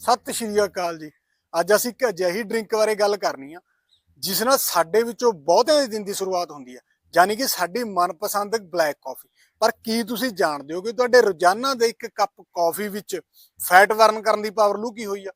ਸਤਿ ਸ਼੍ਰੀ ਅਕਾਲ ਜੀ। ਅੱਜ ਅਸੀਂ ਇੱਕ ਅਜਿਹੀ ਡਰਿੰਕ ਬਾਰੇ ਗੱਲ ਕਰਨੀ ਆ, ਜਿਸ ਨਾਲ ਸਾਡੇ ਵਿੱਚੋਂ ਬਹੁਤੇ ਦਿਨ ਦੀ ਸ਼ੁਰੂਆਤ ਹੁੰਦੀ ਹੈ ਯਾਨੀ ਕਿ ਸਾਡੀ ਮਨਪਸੰਦ ਬਲੈਕ ਕਾਫੀ ਪਰ ਕੀ ਤੁਸੀਂ ਜਾਣਦੇ ਹੋ ਕਿ ਤੁਹਾਡੇ ਰੋਜ਼ਾਨਾ ਦੇ ਇੱਕ ਕੱਪ ਕਾਫੀ ਵਿੱਚ ਫੈਟ ਬਰਨ ਕਰਨ ਦੀ ਪਾਵਰ ਲੁਕੀ ਹੋਈ ਆ?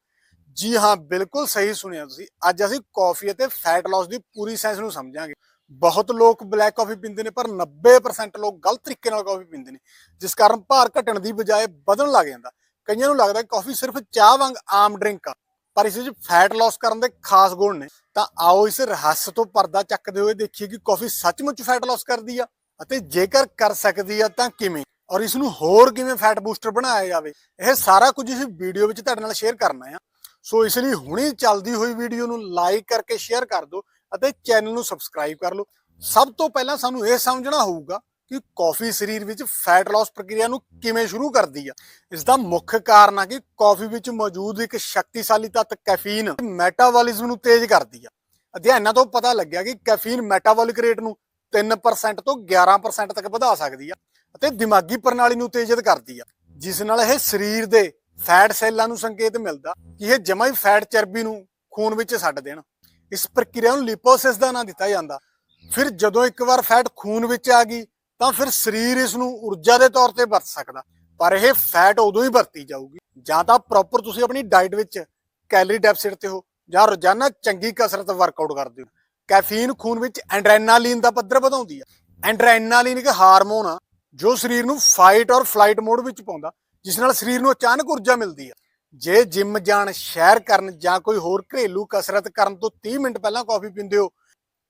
ਜੀ ਹਾਂ, ਬਿਲਕੁਲ ਸਹੀ ਸੁਣਿਆ ਤੁਸੀਂ। ਅੱਜ ਅਸੀਂ ਕਾਫੀ ਅਤੇ ਫੈਟ ਲਾਸ ਦੀ ਪੂਰੀ ਸਾਇੰਸ ਨੂੰ ਸਮਝਾਂਗੇ। ਬਹੁਤ ਲੋਕ ਬਲੈਕ ਕਾਫੀ ਪੀਂਦੇ ਨੇ, ਪਰ 90% ਲੋਕ ਗਲਤ ਤਰੀਕੇ ਨਾਲ ਕਾਫੀ ਪੀਂਦੇ ਨੇ, ਜਿਸ ਕਾਰਨ ਭਾਰ ਘਟਣ ਦੀ ਬਜਾਏ ਵਧਣ ਲੱਗ ਜਾਂਦਾ। ਕਈਆਂ ਨੂੰ ਲੱਗਦਾ ਕਿ ਕਾਫੀ ਸਿਰਫ ਚਾਹ ਵਾਂਗ ਆਮ ਡਰਿੰਕ ਆ, ਪਰ ਇਸ ਵਿੱਚ ਫੈਟ ਲਾਸ ਕਰਨ ਦੇ ਖਾਸ ਗੁਣ ਨੇ। ਤਾਂ ਆਓ ਇਸ ਰਹੱਸ ਤੋਂ ਪਰਦਾ ਚੱਕਦੇ ਹੋਏ ਦੇਖੀਏ ਕਿ ਕਾਫੀ ਸੱਚਮੁੱਚ ਫੈਟ ਲਾਸ ਕਰਦੀ ਆ ਅਤੇ ਜੇਕਰ ਕਰ ਸਕਦੀ ਆ ਤਾਂ ਕਿਵੇਂ? ਔਰ ਇਸ ਨੂੰ ਹੋਰ ਕਿਵੇਂ ਫੈਟ ਬੂਸਟਰ ਬਣਾਇਆ ਜਾਵੇ? ਇਹ ਸਾਰਾ ਕੁਝ ਇਸ ਵੀਡੀਓ ਵਿੱਚ ਤੁਹਾਡੇ ਨਾਲ ਸ਼ੇਅਰ ਕਰਨਾ ਆ। ਸੋ ਇਸ ਲਈ ਹੁਣੇ ਚੱਲਦੀ ਹੋਈ ਵੀਡੀਓ ਨੂੰ ਲਾਈਕ ਕਰਕੇ ਸ਼ੇਅਰ ਕਰ ਦਿਓ ਅਤੇ ਚੈਨਲ ਨੂੰ ਸਬਸਕ੍ਰਾਈਬ ਕਰ ਲਓ। ਸਭ ਤੋਂ ਪਹਿਲਾਂ ਸਾਨੂੰ ਇਹ ਸਮਝਣਾ ਹੋਊਗਾ ਕਿ ਕਾਫੀ ਸਰੀਰ ਵਿੱਚ ਫੈਟ ਲਾਸ ਪ੍ਰਕਿਰਿਆ ਨੂੰ ਕਿਵੇਂ ਸ਼ੁਰੂ ਕਰਦੀ ਆ। ਇਸ ਦਾ ਮੁੱਖ ਕਾਰਨ ਆ ਕਿ ਕਾਫੀ ਵਿੱਚ ਮੌਜੂਦ ਇੱਕ ਸ਼ਕਤੀਸ਼ਾਲੀ ਤੱਤ ਕੈਫੀਨ ਮੈਟਾਬੋਲਿਜ਼ਮ ਨੂੰ ਤੇਜ਼ ਕਰਦੀ ਆ। ਅਧਿਐਨਾਂ ਤੋਂ ਪਤਾ ਲੱਗਿਆ ਕਿ ਕੈਫੀਨ ਮੈਟਾਬੋਲਿਕ ਰੇਟ ਨੂੰ 3% ਤੋਂ 11% ਤੱਕ ਵਧਾ ਸਕਦੀ ਆ ਅਤੇ ਦਿਮਾਗੀ ਪ੍ਰਣਾਲੀ ਨੂੰ ਤੇਜ਼ਤ ਕਰਦੀ ਆ, ਜਿਸ ਨਾਲ ਇਹ ਸਰੀਰ ਦੇ ਫੈਟ ਸੈੱਲਾਂ ਨੂੰ ਸੰਕੇਤ ਮਿਲਦਾ ਕਿ ਇਹ ਜਮਾ ਹੀ ਫੈਟ ਚਰਬੀ ਨੂੰ ਖੂਨ ਵਿੱਚ ਛੱਡ ਦੇਣ। ਇਸ ਪ੍ਰਕਿਰਿਆ ਨੂੰ ਲਿਪੋਸਿਸ ਦਾ ਨਾਂ ਦਿੱਤਾ ਜਾਂਦਾ। ਫਿਰ ਜਦੋਂ ਇੱਕ ਵਾਰ ਫੈਟ ਖੂਨ ਵਿੱਚ ਆ ਗਈ ਤਾਂ ਫਿਰ ਸਰੀਰ ਇਸ ਨੂੰ ਊਰਜਾ ਦੇ ਤੌਰ ਤੇ ਵਰਤ ਸਕਦਾ। ਪਰ ਇਹ ਫੈਟ ਉਦੋਂ ਹੀ ਵਰਤੀ ਜਾਊਗੀ। ਜਾਂ ਤਾਂ ਪ੍ਰੋਪਰ ਤੁਸੀਂ ਆਪਣੀ ਡਾਈਟ ਵਿੱਚ ਕੈਲਰੀ ਡੈਫਿਸਿਟ ਤੇ ਹੋ, ਜਾਂ ਰੋਜ਼ਾਨਾ ਚੰਗੀ ਕਸਰਤ ਵਰਕਆਊਟ ਕਰਦੇ ਹੋ। ਕੈਫੀਨ ਖੂਨ ਵਿੱਚ ਐਂਡਰੇਨਾਲੀਨ ਦਾ ਪੱਧਰ ਵਧਾਉਂਦੀ ਆ। ਐਂਡਰੇਨਾਲੀਨ ਇੱਕ ਹਾਰਮੋਨ ਆ, ਜੋ ਸਰੀਰ ਨੂੰ ਫਾਈਟ ਔਰ ਫਲਾਈਟ ਮੋਡ ਵਿੱਚ ਪਾਉਂਦਾ, ਜਿਸ ਨਾਲ ਸਰੀਰ ਨੂੰ ਅਚਾਨਕ ਊਰਜਾ ਮਿਲਦੀ ਆ। ਜੇ ਜਿਮ ਜਾਣ, ਸ਼ੈਰ ਕਰਨ ਜਾਂ ਕੋਈ ਹੋਰ ਘਰੇਲੂ ਕਸਰਤ ਕਰਨ ਤੋਂ 30 ਮਿੰਟ ਪਹਿਲਾਂ ਕਾਫੀ ਪੀਂਦੇ ਹੋ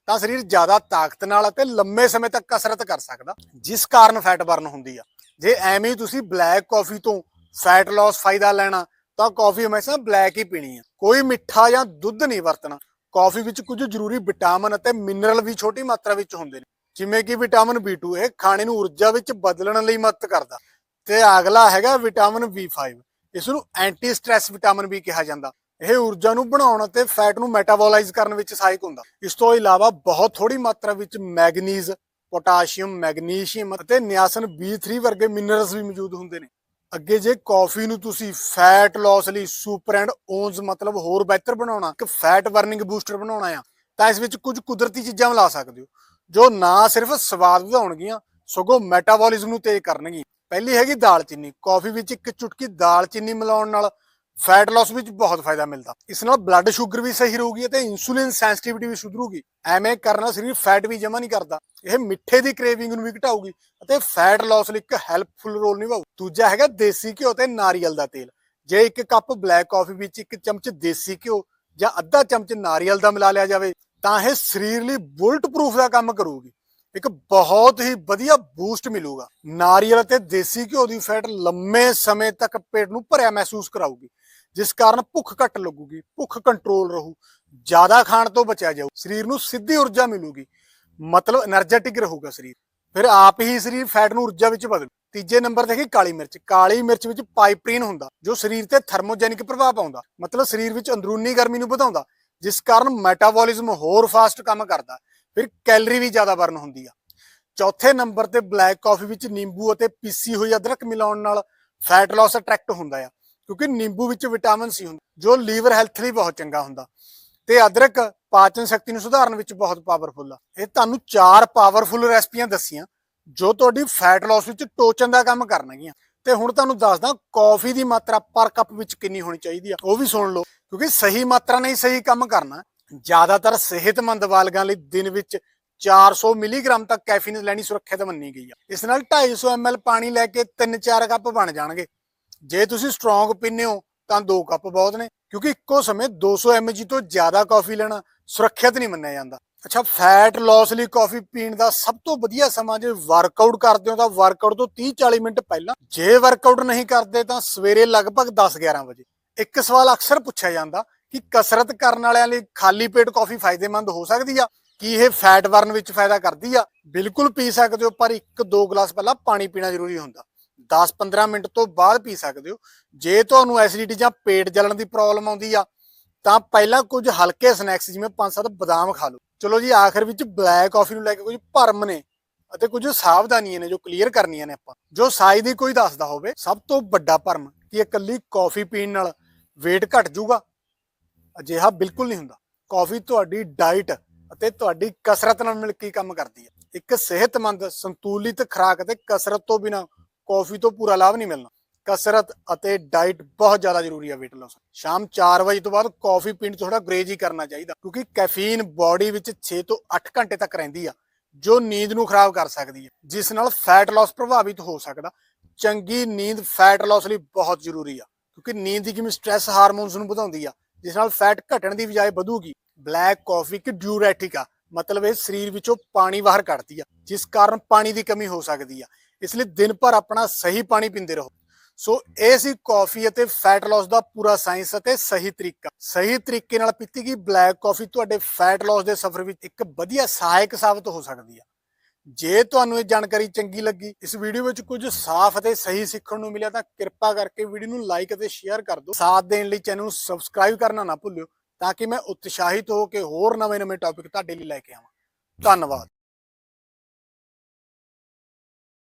ਤਾਂ ਸਰੀਰ ਜ਼ਿਆਦਾ ਤਾਕਤ ਨਾਲ ਅਤੇ ਲੰਮੇ ਸਮੇਂ ਤੱਕ ਕਸਰਤ ਕਰ ਸਕਦਾ, ਜਿਸ ਕਾਰਨ ਫੈਟ ਬਰਨ ਹੁੰਦੀ ਆ। ਜੇ ਐਵੇਂ ਹੀ ਤੁਸੀਂ ਬਲੈਕ ਕਾਫੀ ਤੋਂ ਫੈਟ ਲਾਸ ਫਾਇਦਾ ਲੈਣਾ, ਤਾਂ ਕਾਫੀ ਹਮੇਸ਼ਾ ਬਲੈਕ ਹੀ ਪੀਣੀ ਆ। ਕੋਈ ਮਿੱਠਾ ਜਾਂ ਦੁੱਧ ਨਹੀਂ ਵਰਤਣਾ। ਕਾਫੀ ਵਿੱਚ ਕੁਝ ਜ਼ਰੂਰੀ ਵਿਟਾਮਿਨ ਅਤੇ ਮਿਨਰਲ ਵੀ ਛੋਟੀ ਮਾਤਰਾ ਵਿੱਚ ਹੁੰਦੇ ਨੇ। ਜਿਵੇਂ ਕਿ ਵਿਟਾਮਿਨ B2 ਇਹ ਖਾਣੇ ਨੂੰ ਊਰਜਾ ਵਿੱਚ ਬਦਲਣ ਲਈ ਮਦਦ ਕਰਦਾ। ਤੇ ਅਗਲਾ ਹੈਗਾ ਵਿਟਾਮਿਨ B5 ਇਸ ਨੂੰ ਐਂਟੀ ਸਟ੍ਰੈਸ ਵਿਟਾਮਿਨ ਵੀ ਕਿਹਾ ਜਾਂਦਾ। ਇਹ ਊਰਜਾ ਨੂੰ ਬਣਾਉਣ ਅਤੇ ਫੈਟ ਨੂੰ ਮੈਟਾਬੋਲਾਈਜ਼ ਕਰਨ ਵਿੱਚ ਸਹਾਇਕ ਹੁੰਦਾ। ਇਸ ਤੋਂ ਇਲਾਵਾ ਬਹੁਤ ਥੋੜੀ ਮਾਤਰਾ ਵਿੱਚ ਮੈਗਨੀਜ਼, ਪੋਟਾਸ਼ੀਅਮ, ਮੈਗਨੀਸ਼ੀਅਮ ਅਤੇ ਨਿਆਸਨ B3 ਵਰਗੇ ਮਿਨਰਲਸ ਵੀ ਮੌਜੂਦ ਹੁੰਦੇ ਨੇ। ਅੱਗੇ ਜੇ ਕਾਫੀ ਨੂੰ ਤੁਸੀਂ ਫੈਟ ਲਾਸ ਲਈ ਸੁਪਰ ਐਂਡ ਓਨਸ ਮਤਲਬ ਹੋਰ ਬਿਹਤਰ ਬਣਾਉਣਾ, ਇੱਕ ਫੈਟ ਬਰਨਿੰਗ ਬੂਸਟਰ ਬਣਾਉਣਾ ਆ, ਤਾਂ ਇਸ ਵਿੱਚ ਕੁਝ ਕੁਦਰਤੀ ਚੀਜ਼ਾਂ ਮਿਲਾ ਸਕਦੇ ਹੋ, ਜੋ ਨਾ ਸਿਰਫ ਸਵਾਦ ਵਧਾਉਣਗੀਆਂ, ਸਗੋਂ ਮੈਟਾਬੋਲਿਜ਼ਮ ਨੂੰ ਤੇਜ਼ ਕਰਨਗੀਆਂ। ਪਹਿਲੀ ਹੈਗੀ ਦਾਲਚੀਨੀ। ਕਾਫੀ ਵਿੱਚ ਇੱਕ ਚੁਟਕੀ ਦਾਲਚੀਨੀ ਮਿਲਾਉਣ ਨਾਲ ਫੈਟ ਲਾਸ ਵਿੱਚ ਬਹੁਤ ਫਾਇਦਾ ਮਿਲਦਾ। ਇਸ ਨਾਲ ਬਲੱਡ ਸ਼ੂਗਰ ਵੀ ਸਹੀ ਰਹੂਗੀ ਅਤੇ ਇਨਸੂਲਿਨ ਸੈਂਸਿਟੀਵਿਟੀ ਵੀ ਸੁਧਰੂਗੀ। ਐਵੇਂ ਕਰਨਾ ਸਰੀਰ ਫੈਟ ਵੀ ਜਮਾ ਨਹੀਂ ਕਰਦਾ। ਇਹ ਮਿੱਠੇ ਦੀ ਕ੍ਰੇਵਿੰਗ ਨੂੰ ਵੀ ਘਟਾਊਗੀ ਅਤੇ ਫੈਟ ਲਾਸ ਲਈ ਇੱਕ ਹੈਲਪਫੁਲ ਰੋਲ ਨਿਭਾਊ। ਦੂਜਾ ਹੈਗਾ ਦੇਸੀ ਘਿਓ ਤੇ ਨਾਰੀਅਲ ਦਾ ਤੇਲ। ਜੇ ਇੱਕ ਕੱਪ ਬਲੈਕ ਕਾਫੀ ਵਿੱਚ ਇੱਕ ਚਮਚ ਦੇਸੀ ਘਿਓ ਜਾਂ ਅੱਧਾ ਚਮਚ ਨਾਰੀਅਲ ਦਾ ਮਿਲਾ ਲਿਆ ਜਾਵੇ, ਤਾਂ ਇਹ ਸਰੀਰ ਲਈ ਬੁਲਟ ਪ੍ਰੂਫ ਦਾ ਕੰਮ ਕਰੂਗੀ। ਇੱਕ ਬਹੁਤ ਹੀ ਵਧੀਆ ਬੂਸਟ ਮਿਲੂਗਾ। ਨਾਰੀਅਲ ਅਤੇ ਦੇਸੀ ਘਿਓ ਦੀ ਫੈਟ ਲੰਮੇ ਸਮੇਂ ਤੱਕ ਪੇਟ ਨੂੰ ਭਰਿਆ ਮਹਿਸੂਸ ਕਰਾਊਗੀ। ਜਿਸ ਕਾਰਨ ਭੁੱਖ ਘੱਟ ਲੱਗੂਗੀ, ਭੁੱਖ ਕੰਟਰੋਲ ਰਹੂ, ਜ਼ਿਆਦਾ ਖਾਣ ਤੋਂ ਬਚਿਆ ਜਾਊ, ਸਰੀਰ ਨੂੰ ਸਿੱਧੀ ਊਰਜਾ ਮਿਲੂਗੀ, ਮਤਲਬ એનર્ਜੈਟਿਕ ਰਹੂਗਾ ਸਰੀਰ। ਫਿਰ ਆਪ ਹੀ ਸਰੀਰ ਫੈਟ ਨੂੰ ਊਰਜਾ ਵਿੱਚ ਬਦਲ, ਤੀਜੇ ਨੰਬਰ ਤੇ ਹੈਗੀ ਕਾਲੀ ਮਿਰਚ ਕਾਲੀ ਮਿਰਚ ਵਿੱਚ ਪਾਈਪਰੀਨ ਹੁੰਦਾ, ਜੋ ਸਰੀਰ ਤੇ ਥਰਮੋਜੈਨਿਕ ਪ੍ਰਭਾਵ ਪਾਉਂਦਾ, ਮਤਲਬ ਸਰੀਰ ਵਿੱਚ ਅੰਦਰੂਨੀ ਗਰਮੀ ਨੂੰ ਵਧਾਉਂਦਾ, ਜਿਸ ਕਾਰਨ ਮੈਟਾਬੋਲਿਜ਼ਮ ਹੋਰ ਫਾਸਟ ਕੰਮ ਕਰਦਾ, ਫਿਰ ਕੈਲਰੀ ਵੀ ਜ਼ਿਆਦਾ ਬਰਨ ਹੁੰਦੀ ਆ। ਚੌਥੇ ਨੰਬਰ ਤੇ ਬਲੈਕ ਕਾਫੀ ਵਿੱਚ ਨਿੰਬੂ ਅਤੇ ਪੀਸੀ ਹੋਈ ਅਦਰਕ ਮਿਲਾਉਣ ਨਾਲ ਫੈਟ ਲਾਸ ਅਟਰੈਕਟ ਹੁੰਦਾ ਆ। ਕਿਉਂਕਿ ਨਿੰਬੂ ਵਿੱਚ ਵਿਟਾਮਿਨ ਸੀ ਹੁੰਦਾ, ਜੋ ਲੀਵਰ ਹੈਲਥ ਲਈ ਬਹੁਤ ਚੰਗਾ ਹੁੰਦਾ। ਤੇ ਅਦਰਕ ਪਾਚਨ ਸ਼ਕਤੀ ਨੂੰ ਸੁਧਾਰਨ ਵਿੱਚ ਬਹੁਤ ਪਾਵਰਫੁਲ ਆ। ਇਹ ਤੁਹਾਨੂੰ ਚਾਰ ਪਾਵਰਫੁਲ ਰੈਸਪੀਆਂ ਦੱਸੀਆਂ, ਜੋ ਤੁਹਾਡੀ ਫੈਟ ਲਾਸ ਵਿੱਚ ਟੋਚਨ ਦਾ ਕੰਮ ਕਰਨਗੀਆਂ। ਤੇ ਹੁਣ ਤੁਹਾਨੂੰ ਦੱਸਦਾ ਕਾਫੀ ਦੀ ਮਾਤਰਾ ਪਰ ਕੱਪ ਵਿੱਚ ਕਿੰਨੀ ਹੋਣੀ ਚਾਹੀਦੀ ਆ, ਉਹ ਵੀ ਸੁਣ ਲਓ। ਕਿਉਂਕਿ ਸਹੀ ਮਾਤਰਾ ਨਹੀਂ ਸਹੀ ਕੰਮ ਕਰਨਾ, ਜ਼ਿਆਦਾਤਰ ਸਿਹਤਮੰਦ ਬਾਲਗਾਂ ਲਈ ਦਿਨ ਵਿੱਚ 400 ਮਿਲੀਗ੍ਰਾਮ ਤੱਕ ਕੈਫੀਨ ਲੈਣੀ ਸੁਰੱਖਿਅਤ ਮੰਨੀ ਗਈ ਆ। ਇਸ ਨਾਲ 250 ml ਪਾਣੀ ਲੈ ਕੇ 3-4 ਕੱਪ ਬਣ ਜਾਣਗੇ। ਜੇ ਤੁਸੀਂ ਸਟਰੋਂਗ ਪੀਂਦੇ ਹੋ, ਤਾਂ 2 ਕੱਪ ਬਹੁਤ ਨੇ, ਕਿਉਂਕਿ ਇੱਕੋ ਸਮੇਂ 200 mg ਤੋਂ ਜ਼ਿਆਦਾ ਕਾਫੀ ਲੈਣਾ ਸੁਰੱਖਿਅਤ ਨਹੀਂ ਮੰਨਿਆ ਜਾਂਦਾ। ਅੱਛਾ ਫੈਟ ਲਾਸ ਲਈ ਕਾਫੀ ਪੀਣ ਦਾ ਸਭ ਤੋਂ ਵਧੀਆ ਸਮਾਂ ਜੇ ਵਰਕਆਊਟ ਕਰਦੇ ਹੋ, ਤਾਂ ਵਰਕਆਊਟ ਤੋਂ 30-40 ਮਿੰਟ ਪਹਿਲਾਂ। ਜੇ ਵਰਕਆਊਟ ਨਹੀਂ ਕਰਦੇ, ਤਾਂ ਸਵੇਰੇ ਲਗਭਗ 10-11 ਵਜੇ। ਇੱਕ ਸਵਾਲ ਅਕਸਰ ਪੁੱਛਿਆ ਜਾਂਦਾ ਕਿ ਕਸਰਤ ਕਰਨ ਵਾਲਿਆਂ ਲਈ ਖਾਲੀ ਪੇਟ ਕਾਫੀ ਫਾਇਦੇਮੰਦ ਹੋ ਸਕਦੀ ਆ? ਕੀ ਇਹ ਫੈਟ ਬਰਨ ਵਿੱਚ ਫਾਇਦਾ ਕਰਦੀ ਆ? ਬਿਲਕੁਲ ਪੀ ਸਕਦੇ ਹੋ, ਪਰ 1-2 ਗਲਾਸ ਪਹਿਲਾਂ ਪਾਣੀ ਪੀਣਾ ਜ਼ਰੂਰੀ ਹੁੰਦਾ। 10-15 ਮਿੰਟ ਤੋਂ ਬਾਅਦ ਪੀ ਸਕਦੇ ਹੋ। ਜੇ ਤੁਹਾਨੂੰ ਐਸਿਡਿਟੀ ਜਾਂ ਪੇਟ ਜਲਣ ਦੀ ਪ੍ਰੋਬਲਮ ਆਉਂਦੀ ਆ, ਤਾਂ ਪਹਿਲਾਂ ਕੁਝ ਹਲਕੇ ਸਨੈਕਸ ਜਿਵੇਂ 5-7 ਬਦਾਮ ਖਾ ਲਓ। ਚਲੋ ਜੀ, ਆਖਰ ਵਿੱਚ ਬਲੈਕ ਕਾਫੀ ਨੂੰ ਲੈ ਕੇ ਕੁਝ ਭਰਮ ਨੇ ਅਤੇ ਕੁਝ ਸਾਵਧਾਨੀਆਂ ਨੇ ਜੋ ਕਲੀਅਰ ਕਰਨੀਆਂ ਨੇ ਆਪਾਂ। ਜੋ ਸਾਈ ਦੀ ਕੋਈ ਦੱਸਦਾ ਹੋਵੇ, ਸਭ ਤੋਂ ਵੱਡਾ ਭਰਮ ਕਿ ਇਕੱਲੀ ਕਾਫੀ ਪੀਣ ਨਾਲ weight ਘਟ ਜਾਊਗਾ। ਅਜਿਹਾ ਬਿਲਕੁਲ ਨਹੀਂ ਹੁੰਦਾ। ਕਾਫੀ ਤੁਹਾਡੀ ਡਾਈਟ ਅਤੇ ਤੁਹਾਡੀ ਕਸਰਤ ਨਾਲ ਮਿਲ ਕੇ ਕੰਮ ਕਰਦੀ ਹੈ। ਇੱਕ ਸਿਹਤਮੰਦ, ਸੰਤੁਲਿਤ ਖੁਰਾਕ ਅਤੇ ਕਸਰਤ ਤੋਂ ਬਿਨਾ ਕਾਫੀ ਤੋਂ ਪੂਰਾ ਲਾਭ ਨਹੀਂ ਮਿਲਣਾ। ਕਸਰਤ ਅਤੇ ਡਾਈਟ ਬਹੁਤ ਜ਼ਿਆਦਾ ਜ਼ਰੂਰੀ ਹੈ weight loss ਸ਼ਾਮ 4 ਵਜੇ ਤੋਂ ਬਾਅਦ ਕਾਫੀ ਪੀਣ ਤੋਂ ਥੋੜਾ ਗਰੇਜ ਹੀ ਕਰਨਾ ਚਾਹੀਦਾ, ਕਿਉਂਕਿ ਕੈਫੀਨ ਬਾਡੀ ਵਿੱਚ 6 ਤੋਂ 8 ਘੰਟੇ ਤੱਕ ਰਹਿੰਦੀ ਆ, ਜੋ ਨੀਂਦ ਨੂੰ ਖਰਾਬ ਕਰ ਸਕਦੀ ਹੈ ਜਿਸ ਨਾਲ ਫੈਟ ਲਾਸ ਪ੍ਰਭਾਵਿਤ ਹੋ ਸਕਦਾ। ਚੰਗੀ ਨੀਂਦ ਫੈਟ ਲਾਸ ਲਈ ਬਹੁਤ ਜ਼ਰੂਰੀ ਆ, ਕਿਉਂਕਿ ਨੀਂਦ ਦੀ ਕਿਵੇਂ ਸਟ੍ਰੈਸ ਹਾਰਮੋਨਸ ਨੂੰ ਵਧਾਉਂਦੀ ਆ, ਜਿਸ ਨਾਲ ਫੈਟ ਘਟਣ ਦੀ ਬਜਾਏ ਵਧੂਗੀ। ਬਲੈਕ ਕਾਫੀ ਇੱਕ ਡਿਊਰੈਟਿਕ ਆ, ਮਤਲਬ ਇਹ ਸਰੀਰ ਵਿੱਚੋਂ ਪਾਣੀ ਬਾਹਰ ਕੱਢਦੀ ਆ, ਜਿਸ ਕਾਰਨ ਪਾਣੀ ਦੀ ਕਮੀ ਹੋ ਸਕਦੀ ਆ। ਇਸ ਲਈ ਦਿਨ ਭਰ ਆਪਣਾ ਸਹੀ ਪਾਣੀ ਪੀਂਦੇ ਰਹੋ। ਸੋ ਇਹ ਸੀ ਕਾਫੀ ਅਤੇ ਫੈਟ ਲਾਸ ਦਾ ਪੂਰਾ ਸਾਇੰਸ ਅਤੇ ਸਹੀ ਤਰੀਕਾ। ਸਹੀ ਤਰੀਕੇ ਨਾਲ ਪੀਤੀ ਗਈ ਬਲੈਕ ਕਾਫੀ ਤੁਹਾਡੇ ਫੈਟ ਲਾਸ ਦੇ ਸਫ਼ਰ ਵਿੱਚ ਇੱਕ ਵਧੀਆ ਸਹਾਇਕ ਸਾਬਤ ਹੋ ਸਕਦੀ ਆ। ਜੇ ਤੁਹਾਨੂੰ ਇਹ ਜਾਣਕਾਰੀ ਚੰਗੀ ਲੱਗੀ, ਇਸ ਵੀਡੀਓ ਵਿੱਚ ਕੁਝ ਸਾਫ਼ ਅਤੇ ਸਹੀ ਸਿੱਖਣ ਨੂੰ ਮਿਲਿਆ ਤਾਂ ਕਿਰਪਾ ਕਰਕੇ ਵੀਡੀਓ ਨੂੰ ਲਾਈਕ ਅਤੇ ਸ਼ੇਅਰ ਕਰ ਦਿਓ। ਸਾਥ ਦੇਣ ਲਈ ਚੈਨਲ ਨੂੰ ਸਬਸਕ੍ਰਾਈਬ ਕਰਨਾ ਨਾ ਭੁੱਲਿਓ ਤਾਂ ਕਿ ਮੈਂ ਉਤਸ਼ਾਹਿਤ ਹੋ ਕੇ ਹੋਰ ਨਵੇਂ-ਨਵੇਂ ਟੌਪਿਕ ਤੁਹਾਡੇ ਲਈ ਲੈ ਕੇ ਆਵਾਂ। ਧੰਨਵਾਦ।